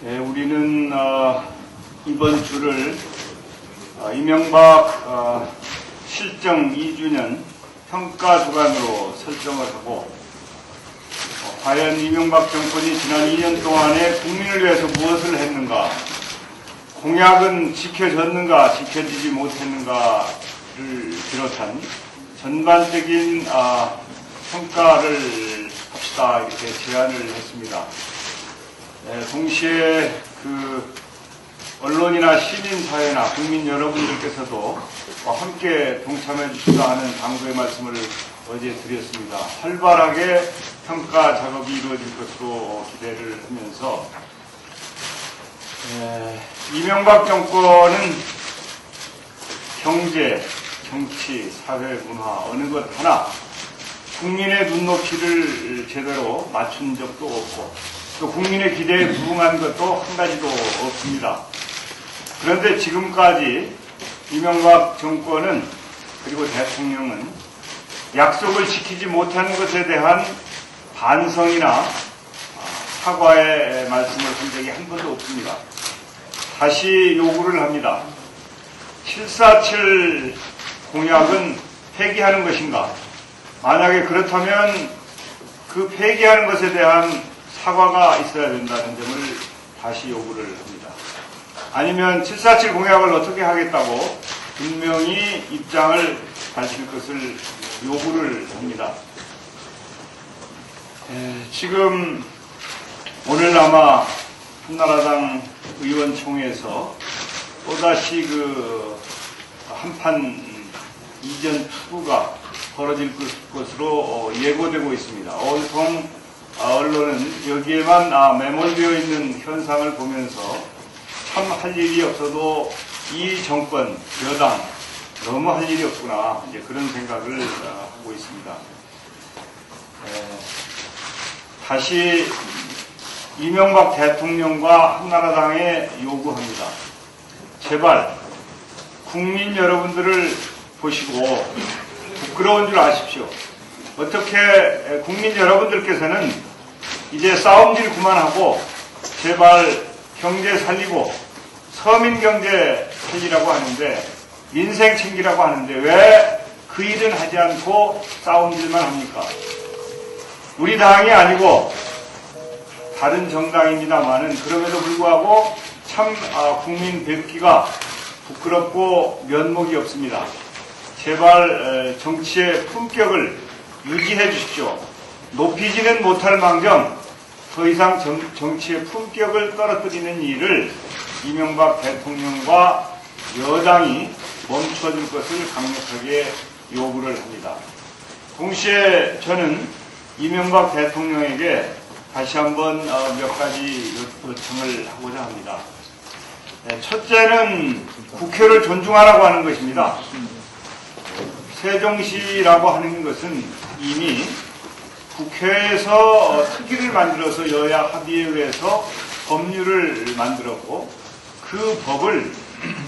네, 우리는 어, 이번 주를 어, 이명박 어, 실정 2주년 평가 주간으로 설정을 하고 어, 과연 이명박 정권이 지난 2년 동안에 국민을 위해서 무엇을 했는가 공약은 지켜졌는가 지켜지지 못했는가를 비롯한 전반적인 아, 평가를 합시다 이렇게 제안을 했습니다. 네, 동시에 그 언론이나 시민사회나 국민 여러분들께서도 함께 동참해 주시다 하는 당부의 말씀을 어제 드렸습니다. 활발하게 평가 작업이 이루어질 것으로 기대를 하면서 에, 이명박 정권은 경제, 정치, 사회, 문화 어느 것 하나 국민의 눈높이를 제대로 맞춘 적도 없고 또 국민의 기대에 부응한 것도 한 가지도 없습니다. 그런데 지금까지 이명박 정권은 그리고 대통령은 약속을 지키지 못한 것에 대한 반성이나 아, 사과의 말씀을 한 적이 한 번도 없습니다. 다시 요구를 합니다. 747 공약은 폐기하는 것인가? 만약에 그렇다면 그 폐기하는 것에 대한 사과가 있어야 된다는 점을 다시 요구를 합니다. 아니면 747 공약을 어떻게 하겠다고 분명히 입장을 밝힐 것을 요구를 합니다. 에, 지금 오늘 아마 한나라당 의원총회에서 또다시 그 한판 이전 투구가 벌어질 것- 것으로 어, 예고되고 있습니다. 아, 언론은 여기에만 아, 매몰되어 있는 현상을 보면서 참 할 일이 없어도 이 정권, 여당 너무 할 일이 없구나 이제 그런 생각을 아, 하고 있습니다. 에, 다시 이명박 대통령과 한나라당에 요구합니다. 제발 국민 여러분들을 보시고 부끄러운 줄 아십시오. 어떻게 국민 여러분들께서는 이제 싸움질 그만하고 제발 경제 살리고 서민 경제 살리라고 하는데 민생 챙기라고 하는데 왜 그 일은 하지 않고 싸움질만 합니까? 우리 당이 아니고 다른 정당입니다만은 그럼에도 불구하고 참 아, 국민 뵙기가 부끄럽고 면목이 없습니다. 제발 에, 정치의 품격을 유지해 주십시오. 높이지는 못할 망정 더 이상 정, 정치의 품격을 떨어뜨리는 일을 이명박 대통령과 여당이 멈춰줄 것을 강력하게 요구를 합니다. 동시에 저는 이명박 대통령에게 다시 한번 어, 몇 가지 요- 요청을 하고자 합니다. 네, 첫째는 국회를 존중하라고 하는 것입니다. 세종시라고 하는 것은 이미 국회에서 어, 특위를 만들어서 여야 합의에 의해서 법률을 만들었고 그 법을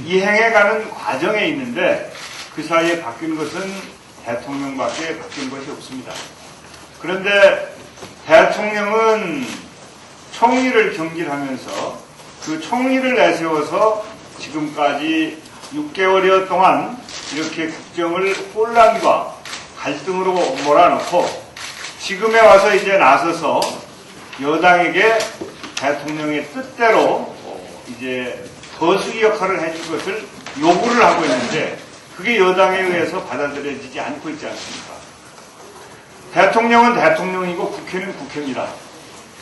이행해가는 과정에 있는데 그 사이에 바뀐 것은 대통령밖에 바뀐 것이 없습니다. 그런데 대통령은 총리를 경질하면서 그 총리를 내세워서 지금까지 6개월여 동안 이렇게 국정을 혼란과 갈등으로 몰아넣고 지금에 와서 이제 나서서 여당에게 대통령의 뜻대로 어, 이제 거수기 역할을 해줄 것을 요구를 하고 있는데 그게 여당에 의해서 받아들여지지 않고 있지 않습니까? 대통령은 대통령이고 국회는 국회입니다.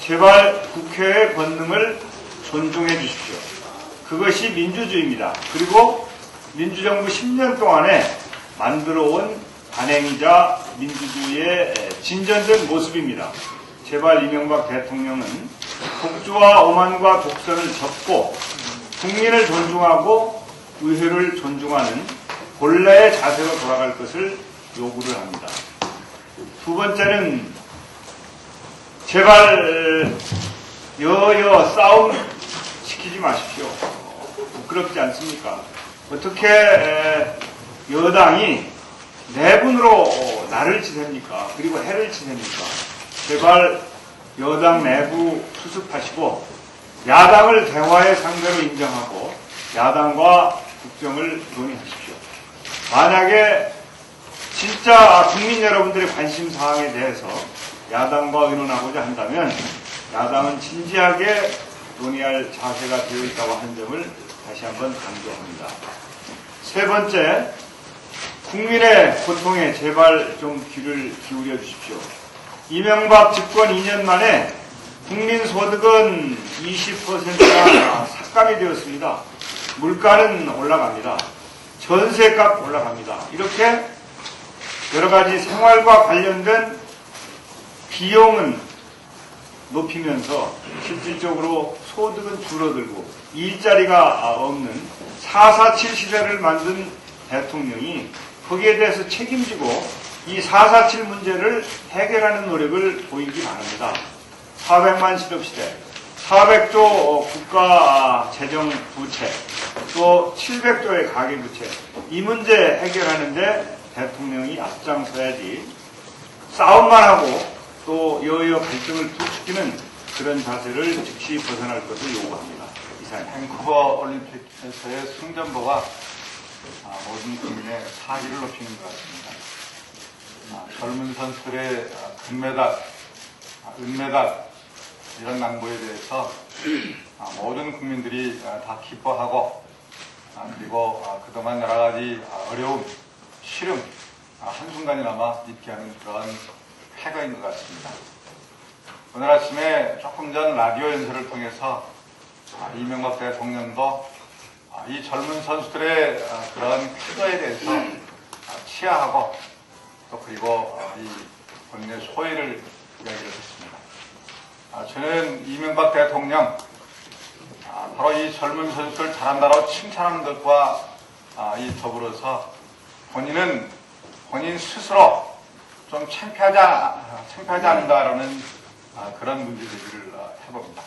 제발 국회의 권능을 존중해 주십시오. 그것이 민주주의입니다. 그리고 민주정부 10년 동안에 만들어 온 단행이자 민주주의의 진전된 모습입니다. 제발 이명박 대통령은 독주와 오만과 독선을 접고 국민을 존중하고 의회를 존중하는 본래의 자세로 돌아갈 것을 요구를 합니다. 두 번째는 제발 에, 여여 싸움 시키지 마십시오. 부끄럽지 않습니까? 어떻게 에, 여당이 내분으로 어, 나를 치셉니까? 그리고 해를 치셉니까? 제발 여당 내부 수습하시고 야당을 대화의 상대로 인정하고 야당과 국정을 논의하십시오. 만약에 진짜 국민 여러분들의 관심 사항에 대해서 야당과 의논하고자 한다면 야당은 진지하게 논의할 자세가 되어 있다고 하는 점을 다시 한번 강조합니다. 세 번째, 국민의 고통에 제발 좀 귀를 기울여 주십시오. 이명박 집권 2년 만에 국민 소득은 20%가 삭감이 되었습니다. 물가는 올라갑니다. 전세값 올라갑니다. 이렇게 여러 가지 생활과 관련된 비용은 높이면서 실질적으로 소득은 줄어들고 일자리가 없는 447 시대를 만든 대통령이 거기에 대해서 책임지고 이 447 문제를 해결하는 노력을 보이기 바랍니다. 400만 실업시대, 400조 국가 재정 부채, 또 700조의 가계 부채, 이 문제 해결하는데 대통령이 앞장서야지 싸움만 하고 또 여여 갈등을 부추기는 그런 자세를 즉시 벗어날 것을 요구합니다. 이상 밴쿠버 올림픽에서의 승전보가 아, 모든 국민의 사기를 높이는 것 같습니다. 아, 젊은 선수들의 아, 금메달, 아, 은메달 이런 낭보에 대해서 아, 모든 국민들이 아, 다 기뻐하고 아, 그리고 아, 그동안 여러 가지 아, 어려움, 시름 아, 한순간이나마 잊게 하는 그런 패거인 것 같습니다. 오늘 아침에 조금 전 라디오 연설을 통해서 아, 이명박 대통령도 아, 이 젊은 선수들의 아, 그런 태도에 대해서 아, 치하하고 또 그리고 아, 이 본인의 소회를 이야기를 했습니다. 아, 저는 이명박 대통령 아, 바로 이 젊은 선수들 잘한다고 칭찬하는 것과 아, 이 더불어서 본인은 본인 스스로 좀 창피하지, 않- 창피하지 않는다라는 아, 그런 문제 제기를 아, 해봅니다.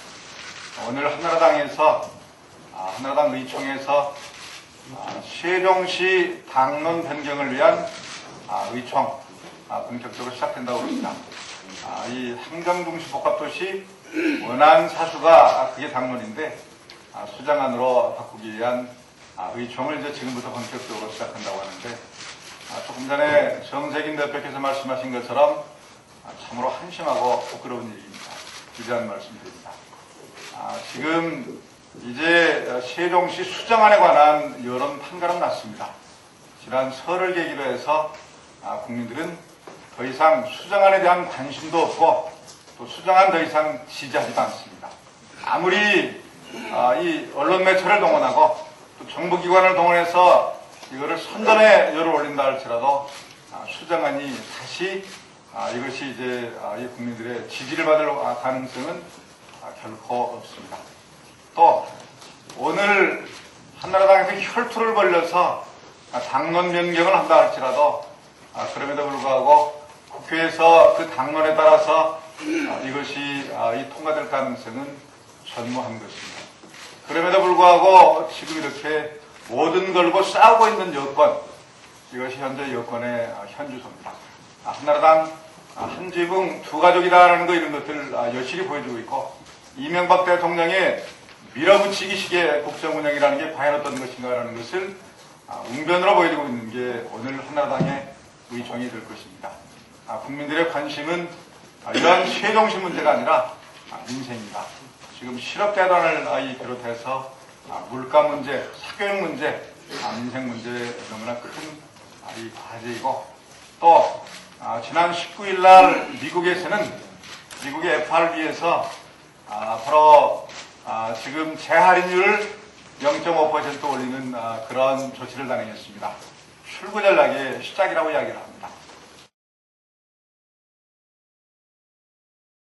오늘 한나라당에서 아, 한나라당 의총에서 아, 세종시 당론 변경을 위한 아, 의총 아, 본격적으로 시작된다고 합니다. 아, 이 행정중시 복합도시 원안 사수가 아, 그게 당론인데 아, 수장안으로 바꾸기 위한 아, 의총을 이제 지금부터 본격적으로 시작한다고 하는데 아, 조금 전에 정세긴 대표께서 말씀하신 것처럼 아, 참으로 한심하고 부끄러운 일입니다. 기대한 말씀드립니다. 아, 지금 이제 세종시 수정안에 관한 여론 판가름 났습니다. 지난 설을 계기로 해서 아, 국민들은 더 이상 수정안에 대한 관심도 없고 또 수정안 더 이상 지지하지도 않습니다. 아무리 아, 이 언론 매체를 동원하고 또 정부기관을 동원해서 이거를 선전에 열을 올린다 할지라도 아, 수정안이 다시 아, 이것이 이제 국민들의 지지를 받을 아, 가능성은 아, 결코 없습니다. 또 오늘 한나라당에서 혈투를 벌려서 아, 당론 변경을 한다 할지라도 아, 그럼에도 불구하고 국회에서 그 당론에 따라서 아, 이것이 아, 이 통과될 가능성은 전무한 것입니다. 그럼에도 불구하고 지금 이렇게 모든 걸고 싸우고 있는 여건 이것이 현재 여건의 아, 현주소입니다. 아, 한나라당 아, 한 지붕 두 가족이다라는 거 이런 것들을 아, 여실히 보여주고 있고 이명박 대통령의 밀어붙이기식의 국정 운영이라는 게 과연 어떤 것인가라는 것을 아, 웅변으로 보여주고 있는 게 오늘 한나라당의 의총이 될 것입니다. 아, 국민들의 관심은 아, 이러한 세종시 문제가 아니라 아, 민생입니다. 지금 실업대단을 아이 비롯해서 아, 물가 문제, 사교육 문제, 아, 민생 문제 너무나 큰 아, 이 과제이고 또 아, 지난 19일 날 미국에서는 미국의 FRB에서 아, 바로 아, 지금 재할인율을 0.5% 올리는 아, 그런 조치를 단행했습니다. 출구 전략의 시작이라고 이야기를 합니다.